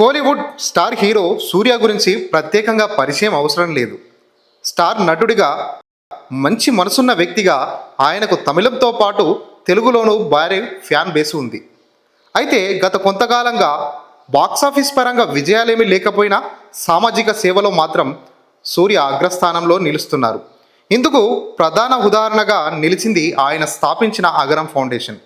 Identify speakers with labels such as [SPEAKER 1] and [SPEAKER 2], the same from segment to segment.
[SPEAKER 1] Kollywood star hero సూర్య గురించి ప్రత్యేకంగా పరిచయం అవసరం లేదు. స్టార్ నటుడిగా మంచి మనసున్న వ్యక్తిగా ఆయనకు తమిళంతో పాటు తెలుగులోనూ భారీ ఫ్యాన్ బేస్ ఉంది. అయితే గత కొంతకాలంగా బాక్సాఫీస్ పరంగా విజయాలేమీ లేకపోయినా సామాజిక సేవలో మాత్రం సూర్య అగ్రస్థానంలో నిలుస్తున్నారు. ఇందుకు ప్రధాన ఉదాహరణగా నిలిచింది ఆయన స్థాపించిన అగరం ఫౌండేషన్.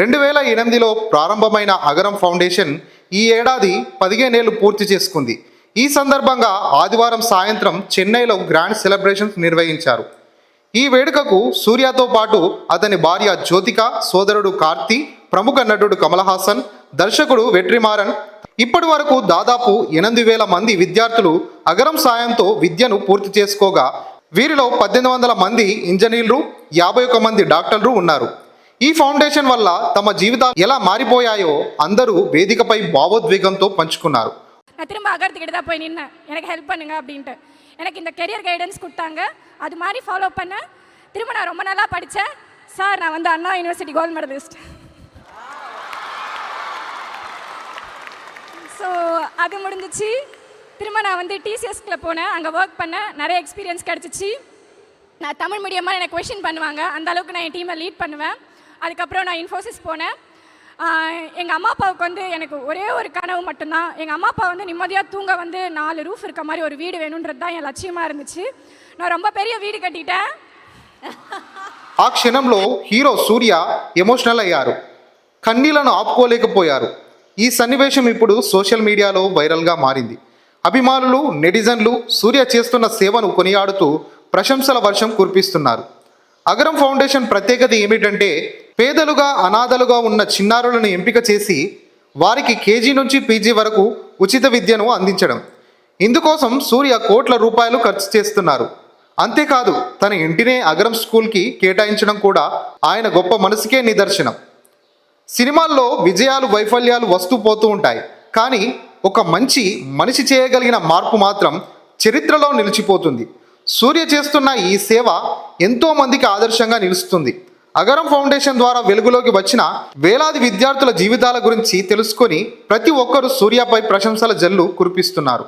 [SPEAKER 1] రెండు వేల ఎనిమిదిలో ప్రారంభమైన అగరం ఫౌండేషన్ ఈ ఏడాది పదిహేనేళ్ళు పూర్తి చేసుకుంది. ఈ సందర్భంగా ఆదివారం సాయంత్రం చెన్నైలో గ్రాండ్ సెలబ్రేషన్స్ నిర్వహించారు. ఈ వేడుకకు సూర్యతో పాటు అతని భార్య జ్యోతిక సోదరుడు కార్తీ ప్రముఖ నటుడు కమల్ హాసన్ దర్శకుడు వెట్రిమారన్. ఇప్పటి వరకు దాదాపు ఎనిమిది వేల మంది విద్యార్థులు అగరం సాయంతో విద్యను పూర్తి చేసుకోగా వీరిలో పద్దెనిమిది వందల మంది ఇంజనీర్లు యాభై ఒక్క మంది డాక్టర్లు ఉన్నారు. ఈ ఫౌండేషన్ వల్ల తమ జీవితాలు ఎలా మారిపోయాయో అందరూ వేదికపై భావోద్వేగంతో పంచుకున్నారు
[SPEAKER 2] நான் திரும்ப அகரத்துக்கிட்ட தான் போய் நின்னேன் எனக்கு ஹெல்ப் பண்ணுங்க அப்படின்ட்டு எனக்கு இந்த கெரியர் கைடன்ஸ் கொடுத்தாங்க அது மாதிரி ஃபாலோ பண்ணேன் திரும்ப நான் ரொம்ப நல்லா படித்தேன் சார் நான் வந்து Anna university gold medallist so அது முடிஞ்சிச்சு திரும்ப நான் வந்து டிசிஎஸ்கில் போனேன் அங்கே ஒர்க் பண்ணேன் நிறைய எக்ஸ்பீரியன்ஸ் கிடச்சிச்சு நான் தமிழ் மீடியமாக எனக்கு கொஷின் பண்ணுவாங்க அந்த அளவுக்கு நான் என் டீமை லீட் பண்ணுவேன் அதுக்கப்புறம் நான் இன்ஃபோசிஸ் போனேன் எங்கள் அம்மா அப்பாவுக்கு வந்து எனக்கு ஒரே ஒரு கனவு மட்டும்தான் எங்கள் அம்மா அப்பா வந்து நிம்மதியாக தூங்க வந்து நாலு ரூஃப் இருக்க மாதிரி ஒரு வீடு வேணுன்றது தான் என் லட்சியமாக இருந்துச்சு நான் ரொம்ப பெரிய வீடு கட்டிட்டேன்
[SPEAKER 1] ఆ క్షణంలో హీరో సూర్య ఎమోషనల్ అయ్యారు కన్నీళ్లను ఆపుకోలేకపోయారు ఈ సన్నివేశం ఇప్పుడు సోషల్ మీడియాలో వైరల్గా మారింది అభిమానులు నెటిజన్లు సూర్య చేస్తున్న సేవను కొనియాడుతూ ప్రశంసల వర్షం కురిపిస్తున్నారు అగరం ఫౌండేషన్ ప్రత్యేకత ఏమిటంటే పేదలుగా అనాథలుగా ఉన్న చిన్నారులను ఎంపిక చేసి వారికి కేజీ నుంచి పీజీ వరకు ఉచిత విద్యను అందించడం. ఇందుకోసం సూర్య కోట్ల రూపాయలు ఖర్చు చేస్తున్నారు. అంతేకాదు తన ఇంటినే అగరం స్కూల్కి కేటాయించడం కూడా ఆయన గొప్ప మనసుకే నిదర్శనం. సినిమాల్లో విజయాలు వైఫల్యాలు వస్తూ పోతూ ఉంటాయి. కానీ ఒక మంచి మనిషి చేయగలిగిన మార్పు మాత్రం చరిత్రలో నిలిచిపోతుంది. సూర్య చేస్తున్న ఈ సేవ ఎంతోమందికి ఆదర్శంగా నిలుస్తుంది. అగరం ఫౌండేషన్ ద్వారా వెలుగులోకి వచ్చిన వేలాది విద్యార్థుల జీవితాల గురించి తెలుసుకొని ప్రతి ఒక్కరూ సూర్యపై ప్రశంసల జల్లు కురిపిస్తున్నారు.